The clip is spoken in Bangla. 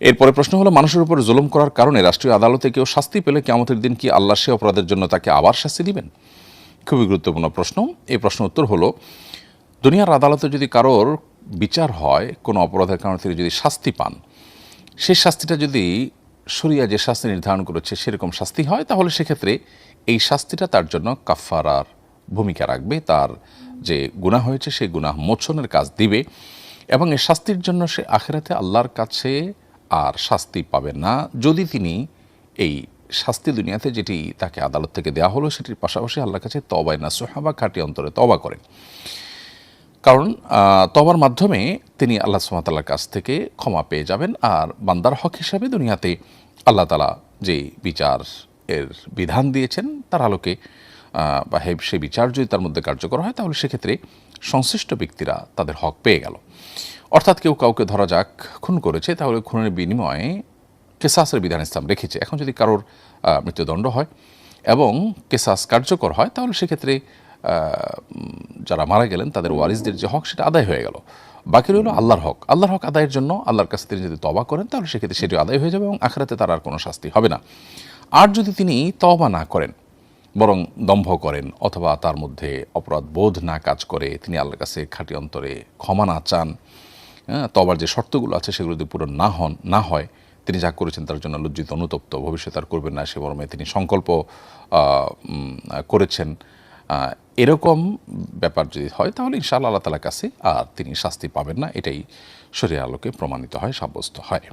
এরপরে প্রশ্ন হলো, মানুষের উপর জুলুম করার কারণে রাষ্ট্রীয় আদালতে কেউ শাস্তি পেলে কেমতের দিন কি আল্লাহ সে অপরাধের জন্য তাকে আবার শাস্তি দিবেন? খুবই গুরুত্বপূর্ণ প্রশ্ন। এই প্রশ্ন উত্তর হলো, দুনিয়ার আদালতে যদি কারোর বিচার হয়, কোনো অপরাধের কারণে তিনি যদি শাস্তি পান সেই শাস্তিটা যদি শরিয়া যে শাস্তি নির্ধারণ করেছে সেরকম শাস্তি হয়, তাহলে সেক্ষেত্রে এই শাস্তিটা তার জন্য কাফফারার ভূমিকা রাখবে। তার যে গুনাহ হয়েছে সেই গুনাহ মোচনের কাজ দিবে এবং এই শাস্তির জন্য সে আখেরাতে আল্লাহর কাছে আর শাস্তি পাবে না। যদি তিনি এই শাস্তি দুনিয়াতে যেটি তাকে আদালত থেকে দেওয়া হলো, সেটির পাশাপাশি আল্লাহর কাছে তবায় না সোহাবা খাটি অন্তরে তবা করেন। কারণ তবার মাধ্যমে তিনি আল্লাহ সুমাতাল্লার কাছ থেকে ক্ষমা পেয়ে যাবেন আর বান্দার হক হিসাবে দুনিয়াতে আল্লাহ তালা যে বিচার এর বিধান দিয়েছেন, তার আলোকে বা সেই বিচার যদি তার মধ্যে কার্যকর হয়, তাহলে সেক্ষেত্রে সংশ্লিষ্ট ব্যক্তিরা তাদের হক পেয়ে গেল। অর্থাৎ কেউ কাউকে ধরা যাক, খুন করেছে, তাহলে খুনের বিনিময়ে কেসাসের বিধান ইসলাম রেখেছে। এখন যদি কারোর মৃত্যুদণ্ড হয় এবং কেসাস কার্যকর হয়, তাহলে সেক্ষেত্রে যারা মারা গেলেন, তাদের ওয়ারিসদের যে হক, সেটা আদায় হয়ে গেল। বাকি রইল আল্লাহর হক। আল্লাহর হক আদায়ের জন্য আল্লাহর কাছে তিনি যদি তবা করেন, তাহলে সেক্ষেত্রে সেটি আদায় হয়ে যাবে এবং আখরাতে তার আর কোনো শাস্তি হবে না। আর যদি তিনি তবা না করেন বরং দম্ভ করেন অথবা তার মধ্যে অপরাধ বোধ না কাজ করে তিনি আল্লাহর কাছে খাঁটি অন্তরে ক্ষমা না চান। হ্যাঁ, তবার যে শর্তগুলো আছে সেগুলো যদি পূরণ না হন না হয় তিনি যা করেছেন তার জন্য লজ্জিত অনুতপ্ত। ভবিষ্যতে আর করবেন না সে মর্মে তিনি সংকল্প করেছেন। এরকম ব্যাপার যদি হয় তাহলে ইনশাআল্লাহ আল্লাহ তালার কাছে আর তিনি শাস্তি পাবেন না এটাই শরীর আলোকে প্রমাণিত হয় সাব্যস্ত হয়।